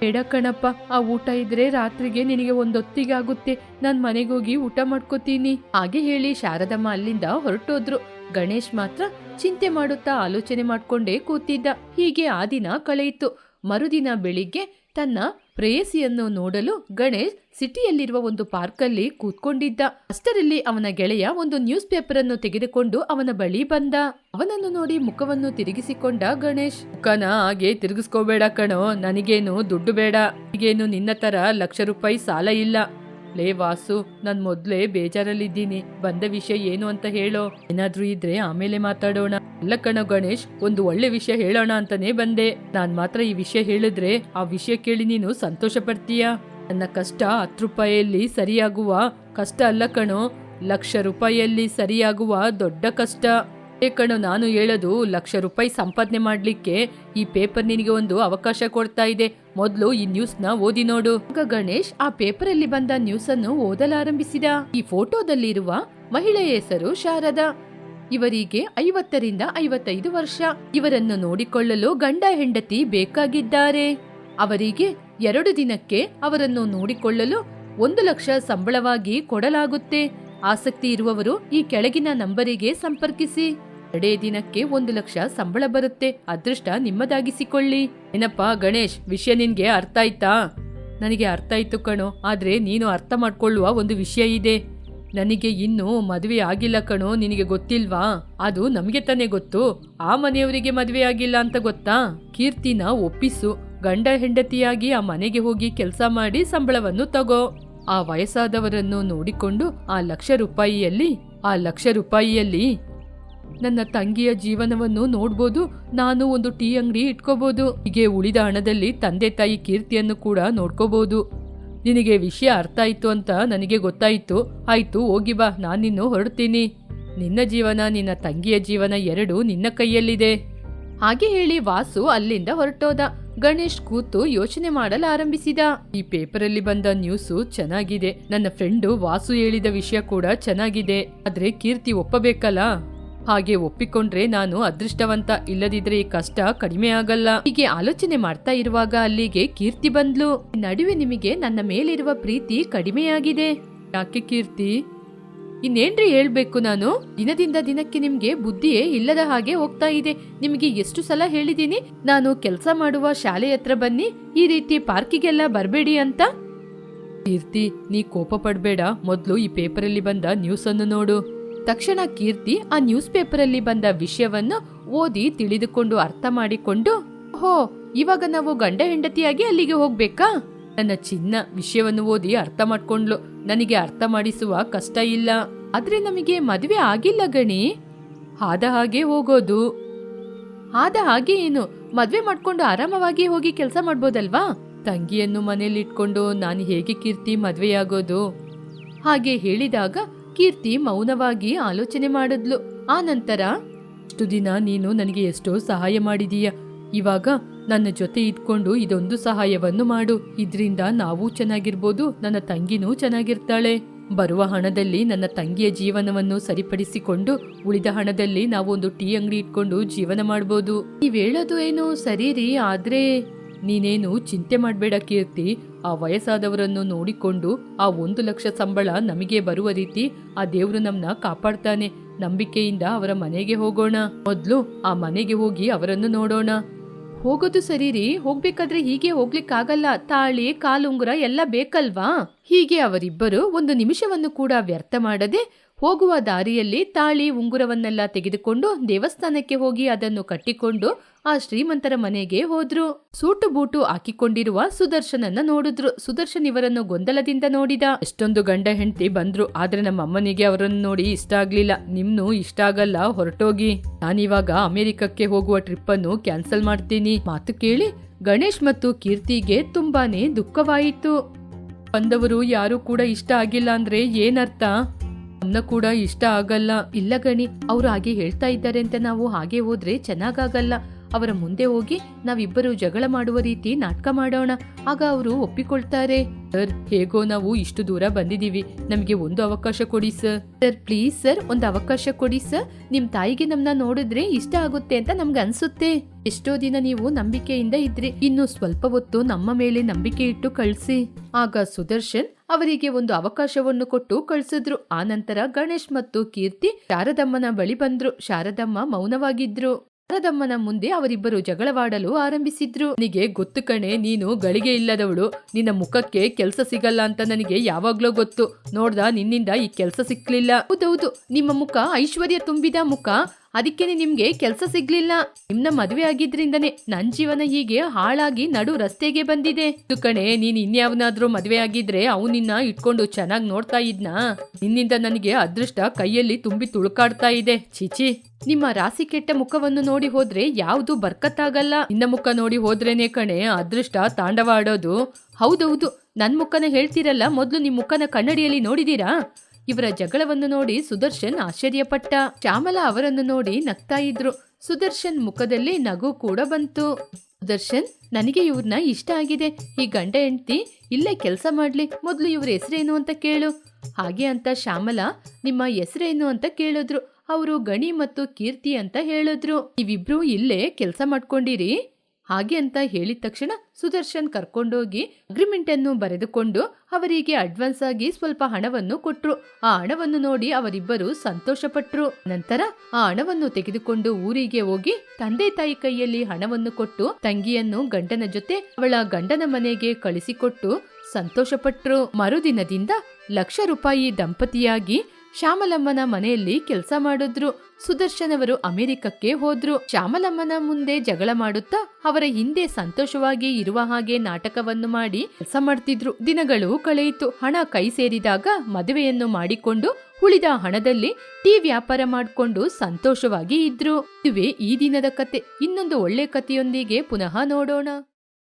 ಬೇಡ ಕಣಪ್ಪ. ಆ ಊಟ ಇದ್ರೆ ರಾತ್ರಿಗೆ ನಿನಗೆ ಒಂದೊತ್ತಿಗೆ ಆಗುತ್ತೆ ನಾನು ಮನೆಗೆ ಹೋಗಿ ಊಟ ಮಾಡ್ಕೋತೀನಿ. ಹಾಗೆ ಹೇಳಿ ಶಾರದಮ್ಮ ಅಲ್ಲಿಂದ ಹೊರಟೋದ್ರು. ಗಣೇಶ್ ಮಾತ್ರ ಚಿಂತೆ ಮಾಡುತ್ತಾ ಆಲೋಚನೆ ಮಾಡ್ಕೊಂಡೇ ಕೂತಿದ್ದ. ಹೀಗೆ ಆ ದಿನ ಕಳೆಯಿತು. ಮರುದಿನ ಬೆಳಿಗ್ಗೆ ತನ್ನ ಪ್ರೇಯಸಿಯನ್ನು ನೋಡಲು ಗಣೇಶ್ ಸಿಟಿಯಲ್ಲಿರುವ ಒಂದು ಪಾರ್ಕಲ್ಲಿ ಕೂತ್ಕೊಂಡಿದ್ದ. ಅಷ್ಟರಲ್ಲಿ ಅವನ ಗೆಳೆಯ ಒಂದು ನ್ಯೂಸ್ ಪೇಪರ್ ಅನ್ನು ತೆಗೆದುಕೊಂಡು ಅವನ ಬಳಿ ಬಂದ. ಅವನನ್ನು ನೋಡಿ ಮುಖವನ್ನು ತಿರುಗಿಸಿಕೊಂಡ ಗಣೇಶ್, ಮುಖನ ಹಾಗೆ ತಿರುಗಿಸ್ಕೋಬೇಡ ಕಣೋ, ನನಗೇನು ದುಡ್ಡು ಬೇಡ. ಈಗೇನು ನಿನ್ನ ತರ ಲಕ್ಷ ರೂಪಾಯಿ ಸಾಲ ಇಲ್ಲ. ಲೇ ವಾಸು, ನಾನ್ ಮೊದ್ಲೇ ಬೇಜಾರಲ್ಲಿದ್ದೀನಿ. ಬಂದ ವಿಷಯ ಏನು ಅಂತ ಹೇಳೋ? ಏನಾದ್ರೂ ಇದ್ರೆ ಆಮೇಲೆ ಮಾತಾಡೋಣ. ಅಲ್ಲ ಕಣೋ ಗಣೇಶ್, ಒಂದು ಒಳ್ಳೆ ವಿಷಯ ಹೇಳೋಣ ಅಂತಾನೆ ಬಂದೆ. ನಾನ್ ಮಾತ್ರ ಈ ವಿಷಯ ಹೇಳಿದ್ರೆ ಆ ವಿಷಯ ಕೇಳಿ ನೀನು ಸಂತೋಷ ಪಡ್ತೀಯ ನನ್ನ ಕಷ್ಟ ಹತ್ತು ರೂಪಾಯಿಯಲ್ಲಿ ಸರಿಯಾಗುವ ಕಷ್ಟ ಅಲ್ಲ ಕಣೋ, ಲಕ್ಷ ರೂಪಾಯಿಯಲ್ಲಿ ಸರಿಯಾಗುವ ದೊಡ್ಡ ಕಷ್ಟ. ಕಣೋ, ನಾನು ಹೇಳೋದು ಲಕ್ಷ ರೂಪಾಯಿ ಸಂಪಾದನೆ ಮಾಡ್ಲಿಕ್ಕೆ ಈ ಪೇಪರ್ ನಿನಗೆ ಒಂದು ಅವಕಾಶ ಕೊಡ್ತಾ ಇದೆ. ಮೊದ್ಲು ಈ ನ್ಯೂಸ್ನ ಓದಿ ನೋಡು. ಗಣೇಶ್, ಆ ಪೇಪರ್ ಅಲ್ಲಿ ಬಂದ ನ್ಯೂಸ್ ಅನ್ನು ಓದಲಾರಂಭಿಸಿದ. ಈ ಫೋಟೋದಲ್ಲಿರುವ ಮಹಿಳೆಯ ಹೆಸರು ಶಾರದಾ. ಇವರಿಗೆ ಐವತ್ತರಿಂದ ಐವತ್ತೈದು ವರ್ಷ. ಇವರನ್ನು ನೋಡಿಕೊಳ್ಳಲು ಗಂಡ ಹೆಂಡತಿ ಬೇಕಾಗಿದ್ದಾರೆ. ಅವರಿಗೆ ಎರಡು ದಿನಕ್ಕೆ ಅವರನ್ನು ನೋಡಿಕೊಳ್ಳಲು ಒಂದು ಲಕ್ಷ ಸಂಬಳವಾಗಿ ಕೊಡಲಾಗುತ್ತೆ. ಆಸಕ್ತಿ ಇರುವವರು ಈ ಕೆಳಗಿನ ನಂಬರಿಗೆ ಸಂಪರ್ಕಿಸಿ. ಎರಡೇ ದಿನಕ್ಕೆ ಒಂದು ಲಕ್ಷ ಸಂಬಳ ಬರುತ್ತೆ. ಅದೃಷ್ಟ ನಿಮ್ಮದಾಗಿಸಿಕೊಳ್ಳಿ. ಏನಪ್ಪ ಗಣೇಶ್, ವಿಷಯ ನಿನ್ಗೆ ಅರ್ಥ ಆಯ್ತಾ? ನನಗೆ ಅರ್ಥ ಆಯ್ತು ಕಣೋ. ಆದ್ರೆ ನೀನು ಅರ್ಥ ಮಾಡ್ಕೊಳ್ಳುವ ಒಂದು ವಿಷಯ ಇದೆ. ನನಗೆ ಇನ್ನೂ ಮದುವೆ ಆಗಿಲ್ಲ ಕಣೋ, ನಿನಗೆ ಗೊತ್ತಿಲ್ವಾ? ಅದು ನಮಗೆ ತಾನೇ ಗೊತ್ತು. ಆ ಮನೆಯವರಿಗೆ ಮದುವೆ ಆಗಿಲ್ಲ ಅಂತ ಗೊತ್ತಾ? ಕೀರ್ತಿನ ಒಪ್ಪಿಸು. ಗಂಡ ಹೆಂಡತಿಯಾಗಿ ಆ ಮನೆಗೆ ಹೋಗಿ ಕೆಲಸ ಮಾಡಿ ಸಂಬಳವನ್ನು ತಗೋ. ಆ ವಯಸ್ಸಾದವರನ್ನು ನೋಡಿಕೊಂಡು ಆ ಲಕ್ಷ ರೂಪಾಯಿಯಲ್ಲಿ, ಆ ಲಕ್ಷ ರೂಪಾಯಿಯಲ್ಲಿ ನನ್ನ ತಂಗಿಯ ಜೀವನವನ್ನು ನೋಡ್ಬೋದು. ನಾನು ಒಂದು ಟೀ ಅಂಗಡಿ ಇಟ್ಕೋಬಹುದು ಹೀಗೆ ಉಳಿದ ಹಣದಲ್ಲಿ ತಂದೆ ತಾಯಿ ಕೀರ್ತಿಯನ್ನು ಕೂಡ ನೋಡ್ಕೋಬಹುದು ನಿನಗೆ ವಿಷಯ ಅರ್ಥ ಆಯ್ತು ಅಂತ ನನಗೆ ಗೊತ್ತಾಯ್ತು. ಆಯ್ತು, ಹೋಗಿ ಬಾ. ನಾನಿನ್ನು ಹೊರಡ್ತೀನಿ. ನಿನ್ನ ಜೀವನ, ನಿನ್ನ ತಂಗಿಯ ಜೀವನ ಎರಡು ನಿನ್ನ ಕೈಯಲ್ಲಿದೆ. ಹಾಗೆ ಹೇಳಿ ವಾಸು ಅಲ್ಲಿಂದ ಹೊರಟೋದ. ಗಣೇಶ್ ಕೂತು ಯೋಚನೆ ಮಾಡಲು ಆರಂಭಿಸಿದ. ಈ ಪೇಪರಲ್ಲಿ ಬಂದ ನ್ಯೂಸು ಚೆನ್ನಾಗಿದೆ. ನನ್ನ ಫ್ರೆಂಡು ವಾಸು ಹೇಳಿದ ವಿಷಯ ಕೂಡ ಚೆನ್ನಾಗಿದೆ. ಆದ್ರೆ ಕೀರ್ತಿ ಒಪ್ಪಬೇಕಲ್ಲ? ಹಾಗೆ ಒಪ್ಪಿಕೊಂಡ್ರೆ ನಾನು ಅದೃಷ್ಟವಂತ ಇಲ್ಲದಿದ್ರೆ ಈ ಕಷ್ಟ ಕಡಿಮೆ ಆಗಲ್ಲ. ಹೀಗೆ ಆಲೋಚನೆ ಮಾಡ್ತಾ ಇರುವಾಗ ಅಲ್ಲಿಗೆ ಕೀರ್ತಿ ಬಂದ್ಲು. ನಡುವೆ ನಿಮಗೆ ನನ್ನ ಮೇಲಿರುವ ಪ್ರೀತಿ ಕಡಿಮೆಯಾಗಿದೆ. ಯಾಕೆ ಕೀರ್ತಿ? ಇನ್ನೇನ್ರಿ ಹೇಳ್ಬೇಕು ನಾನು? ದಿನದಿಂದ ದಿನಕ್ಕೆ ನಿಮ್ಗೆ ಬುದ್ಧಿಯೇ ಇಲ್ಲದ ಹಾಗೆ ಹೋಗ್ತಾ ಇದೆ. ನಿಮಗೆ ಎಷ್ಟು ಸಲ ಹೇಳಿದೀನಿ ನಾನು ಕೆಲಸ ಮಾಡುವ ಶಾಲೆ ಹತ್ರ ಬನ್ನಿ, ಈ ರೀತಿ ಪಾರ್ಕಿಗೆಲ್ಲ ಬರಬೇಡಿ ಅಂತ. ಕೀರ್ತಿ, ನೀ ಕೋಪ ಪಡ್ಬೇಡ. ಮೊದ್ಲು ಈ ಪೇಪರಲ್ಲಿ ಬಂದ ನ್ಯೂಸ್ ಅನ್ನು ನೋಡು. ತಕ್ಷಣ ಕೀರ್ತಿ ಆ ನ್ಯೂಸ್ ಪೇಪರಲ್ಲಿ ಬಂದ ವಿಷಯವನ್ನು ಓದಿ ತಿಳಿದುಕೊಂಡು ಅರ್ಥ ಮಾಡಿಕೊಂಡು, ಹೋ, ಇವಾಗ ನಾವು ಗಂಡ ಹೆಂಡತಿಯಾಗಿ ಅಲ್ಲಿಗೆ ಹೋಗ್ಬೇಕಾ? ನನ್ನ ಚಿನ್ನ ವಿಷಯವನ್ನು ಓದಿ ಅರ್ಥ ಮಾಡ್ಕೊಂಡ್ಲು ನನಗೆ ಅರ್ಥ ಮಾಡಿಸುವ ಕಷ್ಟ ಇಲ್ಲ. ಆದ್ರೆ ನಮಗೆ ಮದುವೆ ಆಗಿಲ್ಲ ಗಣಿ. ಆದ ಹಾಗೆ ಹೋಗೋದು. ಆದ ಹಾಗೆ ಏನು? ಮದ್ವೆ ಮಾಡ್ಕೊಂಡು ಆರಾಮವಾಗಿ ಹೋಗಿ ಕೆಲಸ ಮಾಡ್ಬೋದಲ್ವಾ? ತಂಗಿಯನ್ನು ಮನೇಲಿ ಇಟ್ಕೊಂಡು ನಾನು ಹೇಗೆ ಕೀರ್ತಿ ಮದ್ವೆಯಾಗೋದು? ಹಾಗೆ ಹೇಳಿದಾಗ ಕೀರ್ತಿ ಮೌನವಾಗಿ ಆಲೋಚನೆ ಮಾಡಿದ್ಲು. ಆ ನಂತರ, ಇಷ್ಟು ದಿನ ನೀನು ನನಗೆ ಎಷ್ಟೋ ಸಹಾಯ ಮಾಡಿದೀಯ. ಇವಾಗ ನನ್ನ ಜೊತೆ ಇದ್ಕೊಂಡು ಇದೊಂದು ಸಹಾಯವನ್ನು ಮಾಡು. ಇದ್ರಿಂದ ನಾವು ಚೆನ್ನಾಗಿರ್ಬೋದು, ನನ್ನ ತಂಗಿನೂ ಚೆನ್ನಾಗಿರ್ತಾಳೆ. ಬರುವ ಹಣದಲ್ಲಿ ನನ್ನ ತಂಗಿಯ ಜೀವನವನ್ನು ಸರಿಪಡಿಸಿಕೊಂಡು ಉಳಿದ ಹಣದಲ್ಲಿ ನಾವು ಒಂದು ಟೀ ಅಂಗಡಿ ಇಟ್ಕೊಂಡು ಜೀವನ ಮಾಡ್ಬೋದು. ನೀವ್ ಹೇಳೋದು ಏನು ಸರಿ ರೀ, ಆದ್ರೆ ನೀನೇನು ಚಿಂತೆ ಮಾಡಬೇಡ ಕೀರ್ತಿ. ಆ ವಯಸ್ಸಾದವರನ್ನು ನೋಡಿಕೊಂಡು ಆ ಒಂದು ಲಕ್ಷ ಸಂಬಳ ನಮಗೆ ಬರುವ ರೀತಿ ಆ ದೇವರು ನಮ್ಮನ್ನ ಕಾಪಾಡ್ತಾನೆ. ನಂಬಿಕೆಯಿಂದ ಅವರ ಮನೆಗೆ ಹೋಗೋಣ. ಮೊದ್ಲು ಆ ಮನೆಗೆ ಹೋಗಿ ಅವರನ್ನು ನೋಡೋಣ. ಹೋಗೋದು ಸರಿ ರೀ. ಹೋಗ್ಬೇಕಾದ್ರೆ ಹೀಗೆ ಹೋಗ್ಲಿಕ್ಕಾಗಲ್ಲ. ತಾಳಿ, ಕಾಲುಂಗುರ ಎಲ್ಲ ಬೇಕಲ್ವಾ? ಹೀಗೆ ಅವರಿಬ್ಬರು ಒಂದು ನಿಮಿಷವನ್ನು ಕೂಡ ವ್ಯರ್ಥ ಮಾಡದೆ ಹೋಗುವ ದಾರಿಯಲ್ಲಿ ತಾಳಿ ಉಂಗುರವನ್ನೆಲ್ಲ ತೆಗೆದುಕೊಂಡು ದೇವಸ್ಥಾನಕ್ಕೆ ಹೋಗಿ ಅದನ್ನು ಕಟ್ಟಿಕೊಂಡು ಆ ಶ್ರೀಮಂತರ ಮನೆಗೆ ಹೋದ್ರು. ಸೂಟು ಬೂಟು ಹಾಕಿಕೊಂಡಿರುವ ಸುದರ್ಶನನ್ನ ನೋಡಿದ್ರು. ಸುದರ್ಶನ್ ಇವರನ್ನು ಗೊಂದಲದಿಂದ ನೋಡಿದ. ಎಷ್ಟೊಂದು ಗಂಡ ಹೆಂಡತಿ ಬಂದ್ರು. ಆದ್ರೆ ನಮ್ಮ ಅಮ್ಮನಿಗೆ ಅವರನ್ನು ನೋಡಿ ಇಷ್ಟ ಆಗ್ಲಿಲ್ಲ. ನಿಮ್ನು ಇಷ್ಟ ಆಗಲ್ಲ, ಹೊರಟೋಗಿ. ನಾನಿವಾಗ ಅಮೆರಿಕಕ್ಕೆ ಹೋಗುವ ಟ್ರಿಪ್ ಅನ್ನು ಕ್ಯಾನ್ಸಲ್ ಮಾಡ್ತೀನಿ. ಮಾತು ಕೇಳಿ ಗಣೇಶ್ ಮತ್ತು ಕೀರ್ತಿಗೆ ತುಂಬಾನೇ ದುಃಖವಾಯಿತು. ಬಂದವರು ಯಾರು ಕೂಡ ಇಷ್ಟ ಆಗಿಲ್ಲ ಅಂದ್ರೆ ಏನರ್ಥ? ನಮ್ನ ಕೂಡ ಇಷ್ಟ ಆಗಲ್ಲ. ಇಲ್ಲ ಗಣಿ, ಅವ್ರು ಹಾಗೆ ಹೇಳ್ತಾ ಇದ್ದಾರೆ ಅಂತ ನಾವು ಹಾಗೆ ಹೋದ್ರೆ ಚೆನ್ನಾಗಾಗಲ್ಲ. ಅವರ ಮುಂದೆ ಹೋಗಿ ನಾವಿಬ್ಬರು ಜಗಳ ಮಾಡುವ ರೀತಿ ನಾಟಕ ಮಾಡೋಣ. ಆಗ ಅವರು ಒಪ್ಪಿಕೊಳ್ತಾರೆ. ಸರ್, ಹೇಗೋ ನಾವು ಇಷ್ಟು ದೂರ ಬಂದಿದ್ದೀವಿ. ನಮಗೆ ಒಂದು ಅವಕಾಶ ಕೊಡಿ, ಸರ್. Sir, please, sir. ಒಂದು ಅವಕಾಶ ಕೊಡಿ, ಸರ್. ನಿಮ್ಮ ತಾಯಿಗೆ ನಮ್ನ ನೋಡಿದ್ರೆ ಇಷ್ಟ ಆಗುತ್ತೆ ಅಂತ ನಮ್ಗೆ ಅನ್ಸುತ್ತೆ. ಎಷ್ಟೋ ದಿನ ನೀವು ನಂಬಿಕೆಯಿಂದ ಇದ್ರಿ. ಇನ್ನು ಸ್ವಲ್ಪ ಹೊತ್ತು ನಮ್ಮ ಮೇಲೆ ನಂಬಿಕೆ ಇಟ್ಟು ಕಳ್ಸಿ. ಆಗ ಸುದರ್ಶನ್ ಅವರಿಗೆ ಒಂದು ಅವಕಾಶವನ್ನು ಕೊಟ್ಟು ಕಳಿಸಿದ್ರು. ಆ ನಂತರ ಗಣೇಶ್ ಮತ್ತು ಕೀರ್ತಿ ಶಾರದಮ್ಮನ ಬಳಿ ಬಂದ್ರು. ಶಾರದಮ್ಮ ಮೌನವಾಗಿದ್ರು. ಶಾರದಮ್ಮನ ಮುಂದೆ ಅವರಿಬ್ಬರು ಜಗಳವಾಡಲು ಆರಂಭಿಸಿದ್ರು. ನಿನಗೆ ಗೊತ್ತು ಕಣೆ, ನೀನು ಗಳಿಗೆ ಇಲ್ಲದವಳು. ನಿನ್ನ ಮುಖಕ್ಕೆ ಕೆಲಸ ಸಿಗಲ್ಲ ಅಂತ ನನಗೆ ಯಾವಾಗ್ಲೂ ಗೊತ್ತು. ನೋಡ್ದ, ನಿನ್ನಿಂದ ಈ ಕೆಲಸ ಸಿಕ್ಲಿಲ್ಲ. ಹೌದೌದು, ನಿಮ್ಮ ಮುಖ ಐಶ್ವರ್ಯ ತುಂಬಿದ ಮುಖ. ಅದಕ್ಕೇನೆ ನಿಮ್ಗೆ ಕೆಲಸ ಸಿಗ್ಲಿಲ್ಲ. ನಿಮ್ನ ಮದುವೆ ಆಗಿದ್ರಿಂದನೇ ನನ್ ಜೀವನ ಹೀಗೆ ಹಾಳಾಗಿ ನಡು ರಸ್ತೆಗೆ ಬಂದಿದೆ. ಕಣೆ, ನೀನ್ ಇನ್ಯಾವನಾದ್ರೂ ಮದುವೆ ಆಗಿದ್ರೆ ಅವನಿನ್ನ ಇಟ್ಕೊಂಡು ಚೆನ್ನಾಗಿ ನೋಡ್ತಾ ಇದ್ನ? ನಿನ್ನಿಂದ ನನಗೆ ಅದೃಷ್ಟ ಕೈಯಲ್ಲಿ ತುಂಬಿ ತುಳುಕಾಡ್ತಾ ಇದೆ. ಚಿಚಿ ನಿಮ್ಮ ರಾಸಿ ಕೆಟ್ಟ ಮುಖವನ್ನು ನೋಡಿ ಹೋದ್ರೆ ಯಾವುದು ಬರ್ಕತ್ತಾಗಲ್ಲ. ನಿನ್ನ ಮುಖ ನೋಡಿ ಹೋದ್ರೇನೆ ಕಣೆ, ಅದೃಷ್ಟ ತಾಂಡವ ಆಡೋದು. ಹೌದೌದು, ನನ್ ಮುಖನ ಹೇಳ್ತಿರಲ್ಲ, ಮೊದ್ಲು ನಿಮ್ ಮುಖನ ಕನ್ನಡಿಯಲ್ಲಿ ನೋಡಿದೀರಾ? ಇವರ ಜಗಳವನ್ನು ನೋಡಿ ಸುದರ್ಶನ್ ಆಶ್ಚರ್ಯಪಟ್ಟ. ಶ್ಯಾಮಲಾ ಅವರನ್ನು ನೋಡಿ ನಗ್ತಾ ಇದ್ರು. ಸುದರ್ಶನ್ ಮುಖದಲ್ಲಿ ನಗು ಕೂಡ ಬಂತು. ಸುದರ್ಶನ್, ನನಗೆ ಇವ್ರನ್ನ ಇಷ್ಟ ಆಗಿದೆ. ಈ ಗಂಡ ಹೆಂಡ್ತಿ ಇಲ್ಲೇ ಕೆಲಸ ಮಾಡ್ಲಿ. ಮೊದಲು ಇವ್ರ ಹೆಸರೇನು ಅಂತ ಕೇಳು. ಹಾಗೆ ಅಂತ ಶ್ಯಾಮಲಾ ನಿಮ್ಮ ಹೆಸರೇನು ಅಂತ ಕೇಳಿದ್ರು. ಅವರು ಗಣಿ ಮತ್ತು ಕೀರ್ತಿ ಅಂತ ಹೇಳಿದ್ರು. ನೀವಿಬ್ರು ಇಲ್ಲೇ ಕೆಲಸ ಮಾಡ್ಕೊಂಡಿರಿ. ಹಾಗೆ ಅಂತ ಹೇಳಿದ ತಕ್ಷಣ ಸುದರ್ಶನ್ ಕರ್ಕೊಂಡೋಗಿ ಅಗ್ರಿಮೆಂಟ್ ಅನ್ನು ಬರೆದುಕೊಂಡು ಅವರಿಗೆ ಅಡ್ವಾನ್ಸ್ ಆಗಿ ಸ್ವಲ್ಪ ಹಣವನ್ನು ಕೊಟ್ರು. ಆ ಹಣವನ್ನು ನೋಡಿ ಅವರಿಬ್ಬರು ಸಂತೋಷಪಟ್ರು. ನಂತರ ಆ ಹಣವನ್ನು ತೆಗೆದುಕೊಂಡು ಊರಿಗೆ ಹೋಗಿ ತಂದೆ ತಾಯಿ ಕೈಯಲ್ಲಿ ಹಣವನ್ನು ಕೊಟ್ಟು ತಂಗಿಯನ್ನು ಗಂಡನ ಜೊತೆ ಅವಳ ಗಂಡನ ಮನೆಗೆ ಕಳಿಸಿಕೊಟ್ಟು ಸಂತೋಷಪಟ್ರು. ಮರುದಿನದಿಂದ ಲಕ್ಷ ರೂಪಾಯಿ ದಂಪತಿಯಾಗಿ ಶ್ಯಾಮಲಮ್ಮನ ಮನೆಯಲ್ಲಿ ಕೆಲಸ ಮಾಡಿದ್ರು. ಸುದರ್ಶನ್ ಅವರು ಅಮೆರಿಕಕ್ಕೆ ಹೋದ್ರು. ಶ್ಯಾಮಲಮ್ಮನ ಮುಂದೆ ಜಗಳ ಮಾಡುತ್ತಾ ಅವರ ಹಿಂದೆ ಸಂತೋಷವಾಗಿ ಇರುವ ಹಾಗೆ ನಾಟಕವನ್ನು ಮಾಡಿ ಕೆಲಸ ಮಾಡ್ತಿದ್ರು. ದಿನಗಳು ಕಳೆಯಿತು. ಹಣ ಕೈ ಸೇರಿದಾಗ ಮದುವೆಯನ್ನು ಮಾಡಿಕೊಂಡು ಉಳಿದ ಹಣದಲ್ಲಿ ಟೀ ವ್ಯಾಪಾರ ಮಾಡಿಕೊಂಡು ಸಂತೋಷವಾಗಿ ಇದ್ರು. ಇದುವೇ ಈ ದಿನದ ಕತೆ. ಇನ್ನೊಂದು ಒಳ್ಳೆ ಕಥೆಯೊಂದಿಗೆ ಪುನಃ ನೋಡೋಣ.